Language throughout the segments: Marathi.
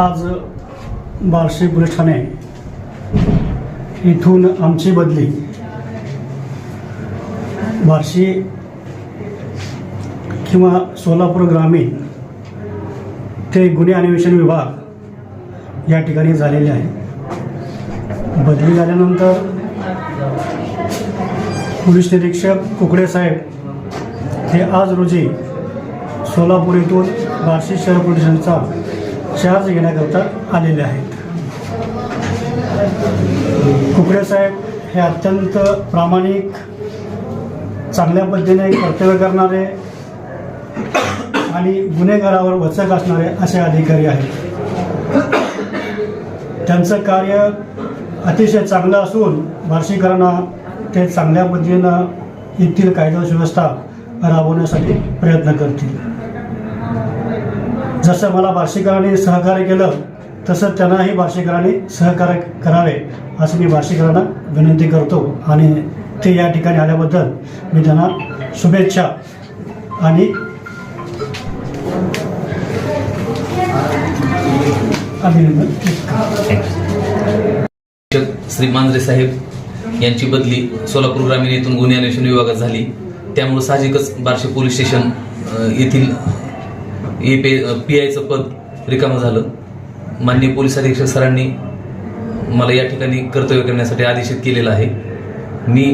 आज बार्शी पोलीस ठाणे इथून आमची बदली. बार्शी किंवा सोलापूर ग्रामीण ते गुन्हे अन्वेषण विभाग या ठिकाणी झालेले आहे. बदली झाल्यानंतर पोलीस निरीक्षक कुकडे साहेब हे आज रोजी सोलापूर येथून बार्शी शहर पोलिसांचा चार्ज घेण्याकरता आलेले आहेत. कुकडे साहेब हे अत्यंत प्रामाणिक चांगल्या पद्धतीने कर्तव्य करणारे आणि गुन्हेगारावर वचक असणारे असे अधिकारी आहेत. त्यांचं कार्य अतिशय चांगलं असून बार्शीकरांना ते चांगल्या पद्धतीनं येथील कायदा सुव्यवस्था राबवण्यासाठी प्रयत्न करतील. जसं मला बार्शीकरांनी सहकार्य केलं तसं त्यांनाही बार्शीकरांनी सहकार्य करावे असं मी बार्शीकरांना विनंती करतो. आणि ते या ठिकाणी आल्याबद्दल मी त्यांना शुभेच्छा आणि अभिनंदन श्री मांजरे साहेब यांची बदली सोलापूर ग्रामीण येथून गुन्हे अन्वेषण विभागात झाली. त्यामुळे साहजिकच बार्शी पोलीस स्टेशन येथील ए पे पी आयचं पद रिकामं झालं. माननीय पोलीस अधीक्षक सरांनी मला या ठिकाणी कर्तव्य करण्यासाठी आदेशित केलेलं आहे. मी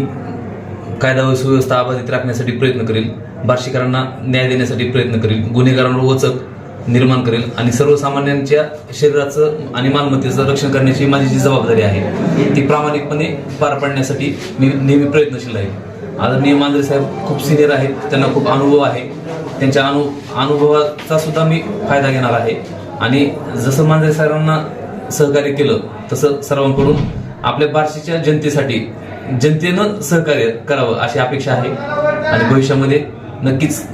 कायदा व सुव्यवस्था अबाधित राखण्यासाठी प्रयत्न करेल. बार्शीकरांना न्याय देण्यासाठी प्रयत्न करेल. गुन्हेगारांवर वचक निर्माण करेल आणि सर्वसामान्यांच्या शरीराचं आणि मालमत्तेचं रक्षण करण्याची माझी जी जबाबदारी आहे ती प्रामाणिकपणे पार पाडण्यासाठी मी नेहमी प्रयत्नशील आहे. आदरणीय मांजरे साहेब खूप सिनियर आहेत. त्यांना खूप अनुभव आहे. त्यांच्या अनु अनुभवाचा सुद्धा मी फायदा घेणार आहे. आणि जसं मांजरे साहेबांना सहकार्य केलं तसं सर्वांकडून आपल्या बार्शीच्या जनतेसाठी जनतेनं सहकार्य करावं अशी अपेक्षा आहे. आणि भविष्यामध्ये नक्कीच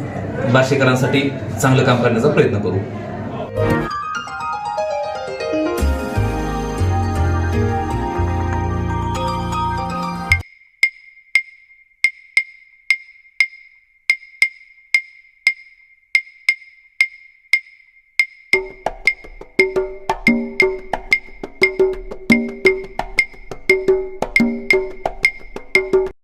बार्शीकरांसाठी चांगलं काम करण्याचा प्रयत्न करू.